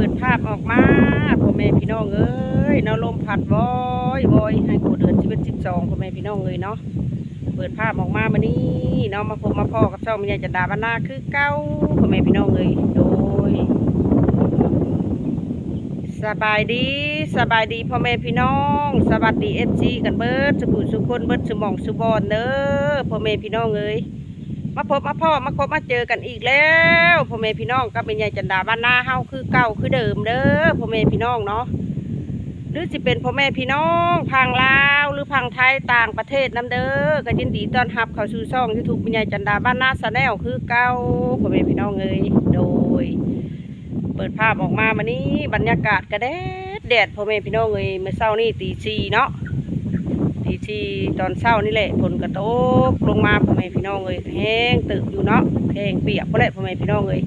ปิดภาพออกมาพ่อแม่พี่น้องเอ้ยนาะลมพัดวอยวอยให้กูเดือนชีวิตสิบสองพ่อแม่พี่น้องเลยเนาะเปิดภาพออกมามานี่เนาะมาพบมาพ่อกับเจ้ามีใหญ่จันดาบรรณาคือเก้าพ่อแม่พี่น้องเลยโดยสบายดีสบายดีพ่อแม่พี่น้อง สวัสดีเอฟซีกันเบิร์ดสุขุสุขคนเบิร์ดสมองสุบอนเด้อพ่อแม่พี่น้องเอ้ย มาพบมาพ่อมาพบมาเจอกันอีกแล้วพ่อแม่พี่น้องกับเป็นใหญ่จันดาบ้านนาเฮาคือเก่าคือเดิมเด้อพ่อแม่พี่น้องเนาะหรือจะเป็นพ่อแม่พี่น้องพังลาวหรือพังไทยต่างประเทศน้ำเด้อก็ยินดีต้อนรับเข้าสู่ช่องยูทูบเป็นใหญ่จันดาบ้านนาสแนลคือเก่าพ่อแม่พี่น้องเอ้ยโดย เปิดภาพออกมามานี้บรรยากาศกระแดดแดดพ่อแม่พี่น้องเอ้ยเมื่อเช้านี่ตีชีเนาะ ตีชีตอนเช้านี่แหละฝนกระตกลงมาพ่อแม่พี่น้องเอ้ยแห้งตึกอยู่เนาะแห้งเปียกพ่อแหละพ่อแม่พี่น้องเอ้ย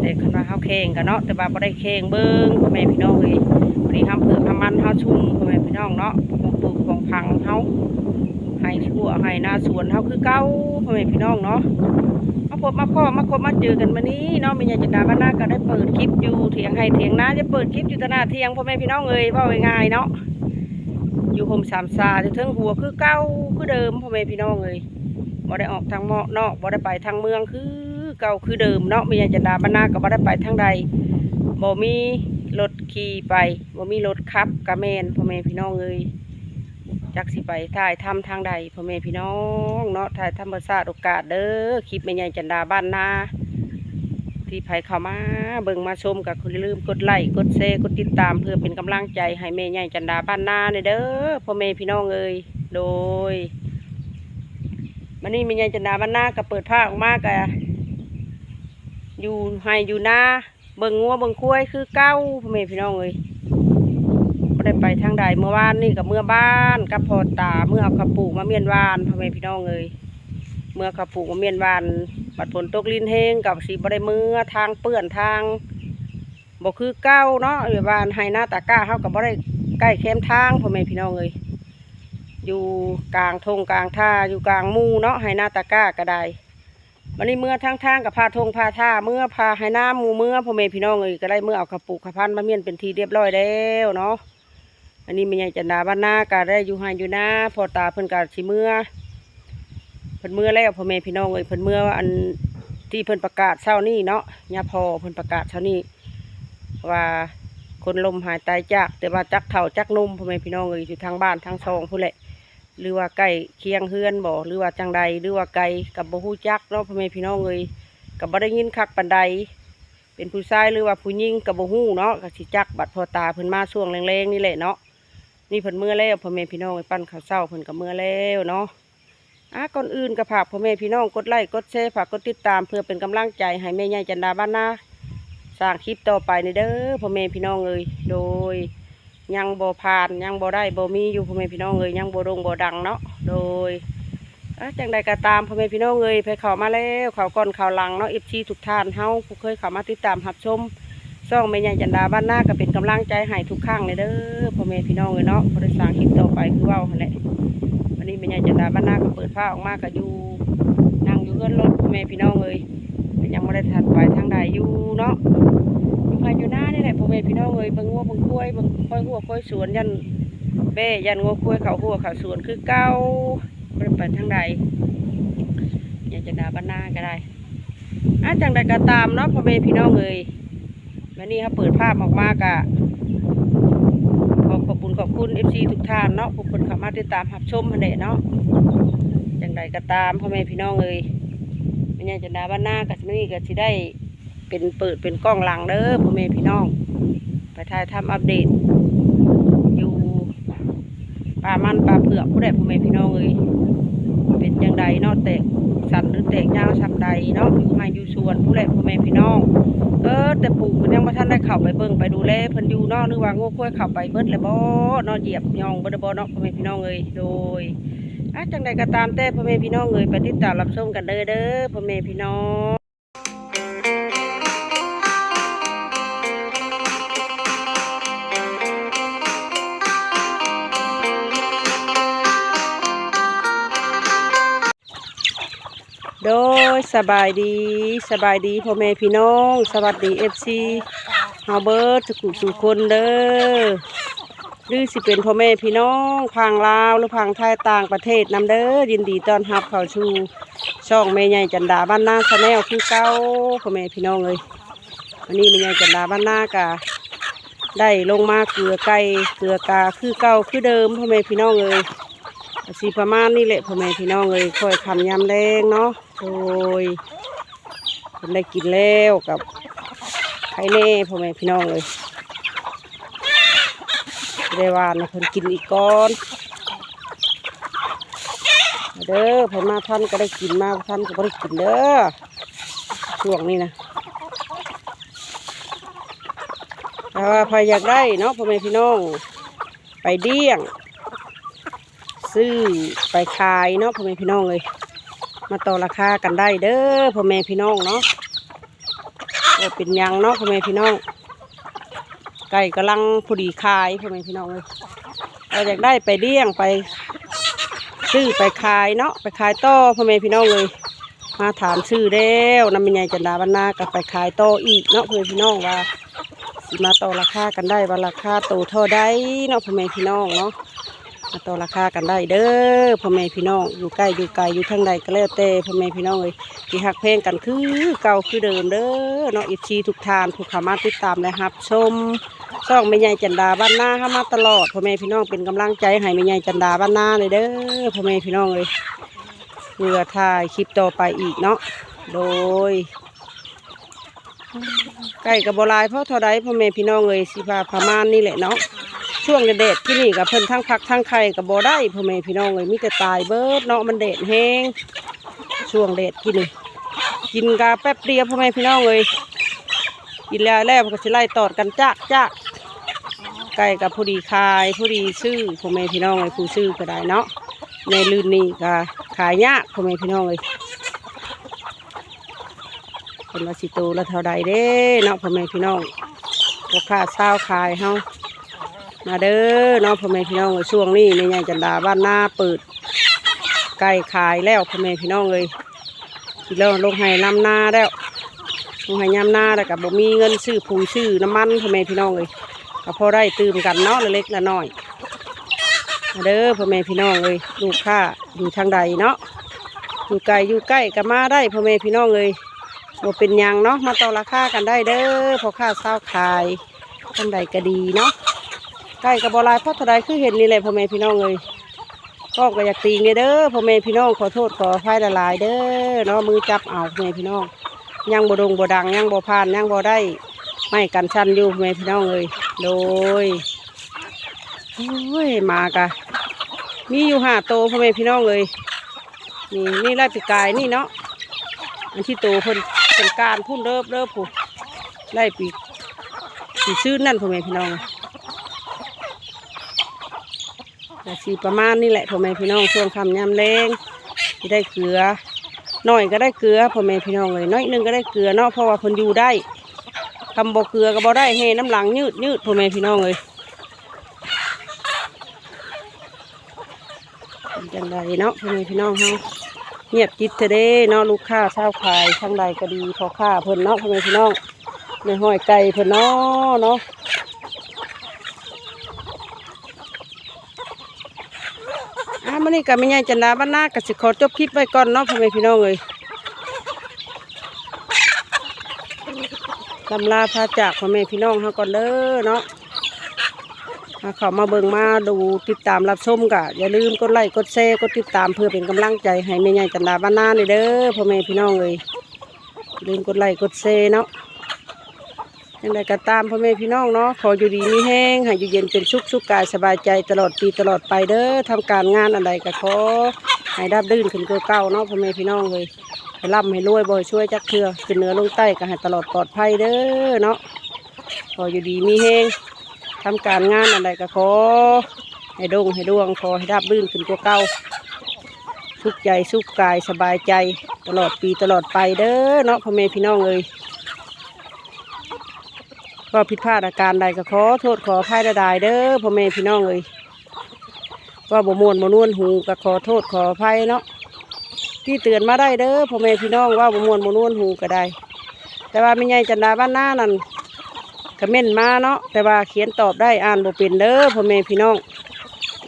แต่คันว่าเฮาแข่งกันเนาะแต่ว่าบ่ได้แข่งเบิ่งพ่อแม่พี่น้องเอ้ยพอดีทำเผือกทำมันเฮาชุ่มพ่อแม่พี่น้องเนาะของปลูกของพังเฮาให้ชั่วให้หน้าสวนเฮาคือเก่าพ่อแม่พี่น้องเนาะมาพบมาพ่อมาคบมาเจอกันมานี้เนาะมีญาติดาบ้านนาก็ได้เปิดคลิปอยู่เถียงให้เถียงนาจะเปิดคลิปอยู่ตะหนาเทียงพ่อแม่พี่น้องเอ้ยเว่าง่ายเนาะ อยู่ห่มสามซาจะเทิงหัวคือเก้าคือเดิมพ่อแม่พี่น้องเอ้ยบ่ได้ออกทางเมาะนอกบ่ได้ไปทางเมืองคือเก่าคือเดิมเนาะมีญาติดาบ้านนาก็บ่ได้ไปทางใดบ่มีรถขี่ไปบ่มีรถขับกะแมนพ่อแม่พี่น้องเอ้ยจักสิไปถ่ายทำทางใดพ่อแม่พี่น้องเนาะถ่ายธรรมศาสตร์โอกาสเด้อคลิปแม่ใหญ่จันดาบ้านนา ที่ไผเข้ามาเบิ่งมาชมกับคุณลืมกดไลค์กดแชร์กดติดตามเพื่อเป็นกำลังใจให้แม่ใหญ่จันดาบ้านนาเด้อพ่อแม่พี่น้องเอ้ยโดยมันนี่แม่ใหญ่จันดาบ้านนาก็เปิดผ้าออกมากะอยู่ให้อยู่หน้าเบิ่งงัวเบิ่งคุ้ยคือเก้าพ่อแม่พี่น้องเอ้ยบ่ได้ไปทางใดเมื่อวานนี่กับเมื่อบ้านกับพอตาเมื่อเอาขับปลูกมาเมียนวานพ่อแม่พี่น้องเอ้ยเมื่อขับปลูกมาเมียนวาน บัดฝนตกลินเฮงกับสีบ่ได้เมื่อทางเปื้อนทางบ่คือเก้าเนาะอยู่บ้านให้หน้าตาก้าเฮากับบ่ได้ใกล้แคมทางพ่อแม่พี่น้องเอ้ยอยู่กลางทงกลางท่าอยู่กลางมูเนาะให้หน้าตาก้าก็ได้วันนี้เมื่อทางทางกับพาทงพาท่าเมื่อพาให้หน้ามูเมื่อพ่อแม่พี่น้องเอ้ยก็ได้เมื่อเอาขับปลูกขับพันธุ์มาเมียนเป็นทีเรียบร้อยแล้วเนาะอันนี้ม่ใหญ่จันดาบ้านนาก็ได้อยู่ให้อยู่นาพอตาเพิ่นก็สิเมื่อ เพิ่นเมื่อแล้วพ่อแม่พี่น้องเอ้ยเพิ่นเมื่ออันที่เพิ่นประกาศเช้านี้เนาะยาพอเพิ่นประกาศเช้านี้ว่าคนลมหายตายจาก แต่ว่าจักเท่าจักนุ่มพ่อแม่พี่น้องเอ้ยอยู่ทางบ้านทางซองพุ่แหละ หรือว่าใกล้เคียงเฮือนบ่หรือว่าจังใดหรือว่าไกลกับบ่ฮู้จักเนาะพ่อแม่พี่น้องเอ้ยก็บ่ได้ยินคักปานใดเป็นผู้ชายหรือว่าผู้หญิงกับบ่ฮู้เนาะก็สิจักบัดพอตาเพิ่นมาช่วงแรงๆนี่แหละเนาะนี่เพิ่นเมื่อแล้วพ่อแม่พี่น้องไปปั้นข้าวเช้าเพิ่นก็เมื่อแล้วเนาะ อะก่อนอื่นก็ฝากพ่อแม่พี่น้องกดไลค์กดแชร์ฝากกดติดตามเพื่อเป็นกำลังใจให้แม่ใหญ่จันดาบ้านนาสร้างคลิปต่อไปในเด้อพ่อแม่พี่น้องเอ้ยโดย ยังบ่ผ่านยังบ่ได้บ่มีอยู่พ่อแม่พี่น้องเอ้ยยังบ่โด่งบ่ดังเนาะโดยอะจังใดก็ตามพ่อแม่พี่น้องเอ้ยไปเข้ามาแล้วเข้าก่อนเข้าหลังเนาะ FC ทุกท่านเฮาผู้เคยเข้ามาติดตามรับชมซ่องแม่ใหญ่จันดาบ้านนาก็เป็นกำลังใจให้ทุกครั้งเลยเด้อพ่อแม่พี่น้องเลยเนาะบริษัทคลิปต่อไปคือว่าแหละ นนี้แม่ใหญ่จันดาบ้านนาก็เปิดผ้าออกมาก็อยู่นั่งอยู่เพื่อนรถพ่อแม่พี่น้องเลยยังไม่ได้ถัดไปทางใดอยู่เนาะอยู่ภายอยู่หน้านี่แหละพ่อแม่พี่น้องเลยเบิ่งงัวเบิ่งกล้วยเบิ่งค่อยหัวค่อยสวนยันเบ้ยันงัวกล้วยเขาหัวเขาสวนคือเก่าไม่ได้ไปทางใดใหญ่จันดาบ้านนาก็ได้อาจังใดก็ตามเนาะพ่อแม่พี่น้องเลยวันนี้เขาเปิดภาพออกมากะขอขอบคุณขอบคุณเอฟ ซีทุกท่านเนาะผู้คนเข้ามาติดตามหับชมมันเดเนาะจังใดก็ตามพ่อแม่พี่น้องเลยไม่ยังจะนาบ้านหน้ากับนี่ก็สิได้เป็นเปิดเป็นกล้องหลังเด้อพ่อแม่พี่น้องไปถ่ายทำอัปเดต อยู่ป่ามันป่าเผือกผู้ใดพ่อแม่พี่น้องเลย เป็นยังไดเนาะแตกสันหรือแตกยาวชำใดเนาะอยู่มาอยู่สวนผู้ใดพ่อแม่พี่น้อง เออ แต่ปู่เพิ่นยังบ่ทันได้เข้าไปเบิ่งไปดูแลเพิ่นอยู่เนาะหรือว่างูควายเข้าไปเบิดแล้วบ่เนาะเหยียบยองเบิดแล้วบ่เนาะพ่อแม่พี่น้องเอ้ยโดยอะจังใดก็ตามแต่พ่อแม่พี่น้องเอ้ยไปติดตามรับชมกันเด้อเด้อพ่อแม่พี่น้อง สบายดีสบายดีพ่อแม่พี่น้อง สวัสดี FC เฮาเบิร์ดสุขสุคนเด้อหรือสิเป็นพ่อแม่พี่น้องพังลาวหรือพังไทยต่างประเทศนำเด้อยินดีต้อนรับเข้าสู่ช่องแม่ใหญ่จันดาบ้านนาชาแนลคือเก้าพ่อแม่พี่น้องเลยวันนี้แม่ใหญ่จันดาบ้านนากะได้ลงมาเกลือไก่เกลือกาคือเก่าคือเดิมพ่อแม่พี่น้องเลย สีประมาณนี่แหละพ่อแม่พี่น้องเลยค่อยคำยำแรงเนาะโดยเพิ่นได้กินแล้วกับไข่เน่พ่อแม่พี่น้องเลยได้วานนะเพิ่นกินอีกก้อนเด้อเพิ่นมาท่านก็ได้กินมาท่านก็บ่ได้กินเด้อช่วงนี้นะแต่ว่าพออยากได้เนาะพ่อแม่พี่น้องไปเดี้ยง ซื้อไปขายเนาะพ่อแม่พี่น้องเลยมาต่อราคากันได้เด้อพ่อแม่พี่น้องเนาะเป็นยังเนาะพ่อแม่พี่น้อง ไก่กำลังพอดีขายพ่อแม่พี่น้องเลยเราอยากได้ไปเดี้ยงไป ซื้อไปขายเนาะไปขายต่อพ่อแม่พี่น้องเลย มาถามชื่อแล้วนำเป็นไงจันดาบรรณากับไปขายต่ออีกเนาะพ่อแม่พี่น้องว่ามาต่อราคากันได้ว่าราคาโตเท่าใดเนาะพ่อแม่พี่น้องเนาะ มาต่อราคากันได้เด้อพ่อแม่พี่น้องอยู่ใกล้อยู่ไกลอยู่ทางใดก็แล้วแต่พ่อแม่พี่น้องเลยที่หักเพลงกันคือเก่าคือเดิมเด้อเนาะอีชีทุกทานทุกขามาติดตามและรับ ชมช่องแม่ใหญ่จันดาบ้านนาเข้ามาตลอดพ่อแม่พี่น้องเป็นกำลังใจให้แม่ใหญ่จันดาบ้านนาเลยเด้อพ่อแม่พี่น้องเลยเพื่อถ่ายคลิปต่อไปอีกเนาะโดยใกล้กับบหลายเพราะเท่าใดพ่อแม่พี่น้องเลยสิพาประมาณนี่แหละเนาะ ช่วงเด็ดที่นี่กับเพิ่นทั้งพักทั้งไข่กับบ่ได้พ่อแม่พี่น้องเลยมีแต่ตายเบิดเนาะมันเด็ดแห้งช่วงเด็ดกินนี่กินกาแป๊บเดียวพ่อแม่พี่น้องเลยกินแล้วแล้วมันก็สิไล่ตอดกันจักจักไก่กับผู้ดีคายผู้ดีซื้อพ่อแม่พี่น้องเลยผู้ซื้อก็ได้เนาะในลื่นนี่ก็ขายยากพ่อแม่พี่น้องเลยเป็นว่าสิโตแล้วเท่าใดเด้เนาะพ่อแม่พี่น้องราคาเศร้าขายเฮา มาเด้อเน้องพ่อแม่พี่น้องเอ้ยช่วงนี้ในใหญ่จันดาบ้านหน้าเปิดไก่ขายแล้วพ่อแม่พี่น้องเลยที่เราลงให้น้ำหน้าแล้วลงให้ยำหน้าแล้วกับบ่มีเงินซื้อปุ๋ยซื้อน้ำมันพ่อแม่พี่น้องเลยก็พอได้ตื่มกันเนาะเล็กละน้อยมาเด้อพ่อแม่พี่น้องเลยลูกค้าอยู่ทางใดเนาะอยู่ไกลอยู่ใกล้ก็มาได้พ่อแม่พี่น้องเลยบ่เป็นยังเนาะมาต่อราคากันได้เด้อพอค่าเศร้าขายทางใดก็ดีเนาะ ไก่กับบหลายเพราะท่าใดคือเห็นนี่แหละพ่อแม่พี่น้องเลยก็ก็อยากตีเนี่ยเด้อพ่อแม่พี่น้องขอโทษขออภัยละลายเด้อเนาะมือจับเอาพ่อแม่พี่น้องยังบ่ดงบ่ดังยังบ่ผ่านยังบ่ได้ไม่กันชันอยู่พ่อแม่พี่น้องเลยโดยโอ้ยมากะมีอยู่ห้าโตพ่อแม่พี่น้องเลยนี่นี่ไล่ปีกายนี่เนาะอันที่โตเพิ่นเป็นการพุ่นเริบเริบผู้ไล่ปีปีซื้อนั่นพ่อแม่พี่น้อง ก็สีประมาณนี่แหละพ่อแม่พี่น้องช่วงคำยามแรงที่ได้เกลือน้อยก็ได้เกลือพ่อแม่พี่น้องเลยน้อยหนึงก็ได้เกลือเนาะเพราะว่าเพิ่นอยู่ได้คำบ่เกลือก็บ่ได้เฮน้ำหลังยืดยืดพ่อแม่พี่น้องเลยจังใดเนาะพ่อแม่พี่น้องเฮาเงียบจิตเถอะเด้เนาะลูกค้าเช่าวขายทางใดก็ดีพอค้าเพิ่นเนาะพ่อแม่พี่น้องในห้อยไก่เพิ่นเนาะเนาะ อ่า มื่อนี้ก็ไม่ใหญ่จันดาบ้านนาก็สิขอจบคลิปไว้ก่อนเนาะพ่อแม่พี่น้องเลยลำลาพาจากพ่อแม่พี่น้องเฮาก่อนเด้อเนาะมาเข้ามาเบิ่งมาดูติดตามรับชมกะอย่าลืมกดไลค์กดแชร์กดติดตามเพื่อเป็นกำลังใจให้แม่ใหญ่จันดาบ้านนาเลยเด้อพ่อแม่พี่น้องเลยลืมกดไลค์กดแชร์เนาะ ยังไงก็ตามพ่อแม่พี่น้องเนาะขออยู่ดีมีแห้งให้อยู่เย็นเป็นสุขสุขกายสบายใจตลอดปีตลอดไปเด้อทำการงานอะไรก็ขอให้ดับดื่นขึ้นกว่าเก่าเนาะพ่อแม่พี่น้องเลยให้ร่ำให้รวยบ่อยช่วยจักเทือขึ้นเหนือลงใต้ก็ให้ตลอดปลอดภัยเด้อเนาะขออยู่ดีมีแห้งทำการงานอะไรก็ขอให้ดงให้ดวงขอให้ดับดื่นขึ้นกว่าเก่าสุขใจสุขกายสบายใจตลอดปีตลอดไปเด้อเนาะพ่อแม่พี่น้องเลย ก็ผิดพลาดอาการใดก็ขอโทษขออภัยใดๆเด้อพ่อแม่พี่น้องเลยว่าบ่มวนบ่นวนหูก็ขอโทษขออภัยเนาะที่เตือนมาได้เด้อพ่อแม่พี่น้องว่าบ่มวนบ่นวนหูก็ได้ แต่ว่าไม่ใหญ่จันดาบ้านหน้านั่นคอมเมนต์มาเนาะแต่ว่าเขียนตอบได้อ่านบ่เป็นเด้อพ่อแม่พี่น้อง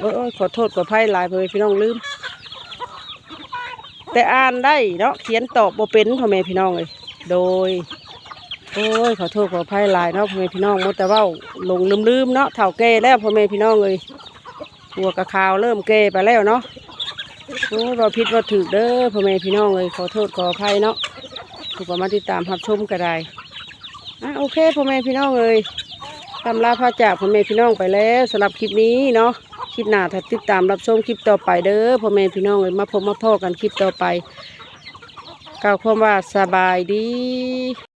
โอ้ยขอโทษขออภัยหลายพ่อแม่พี่น้องลืม แต่อ่านได้เนาะเขียนตอบบ่เป็นพ่อแม่พี่น้องเลยโดย โอ้ยขอโทษขออภัยหลายเนาะพ่อแม่พี่น้องมดแต่เว่าหลงลืมๆเนาะเถ่าแก่แล้วพ่อแม่พี่น้องเลยหัวกระขาวเริ่มแก่ไปแล้วเนาะโอ้ยเราผิดว่าถูกเด้อพ่อแม่พี่น้องเลยขอโทษขออภัยเนาะถูกมาติดตามรับชมก็ได้อะโอเคพ่อแม่พี่น้องเลยตำลาพาจากพ่อแม่พี่น้องไปแล้วสำหรับคลิปนี้เนาะคลิปหน้าถ้าติดตามรับชมคลิปต่อไปเด้อพ่อแม่พี่น้องเลยมาพบมาพ่อกันคลิปต่อไปกล่าวความว่าสบายดี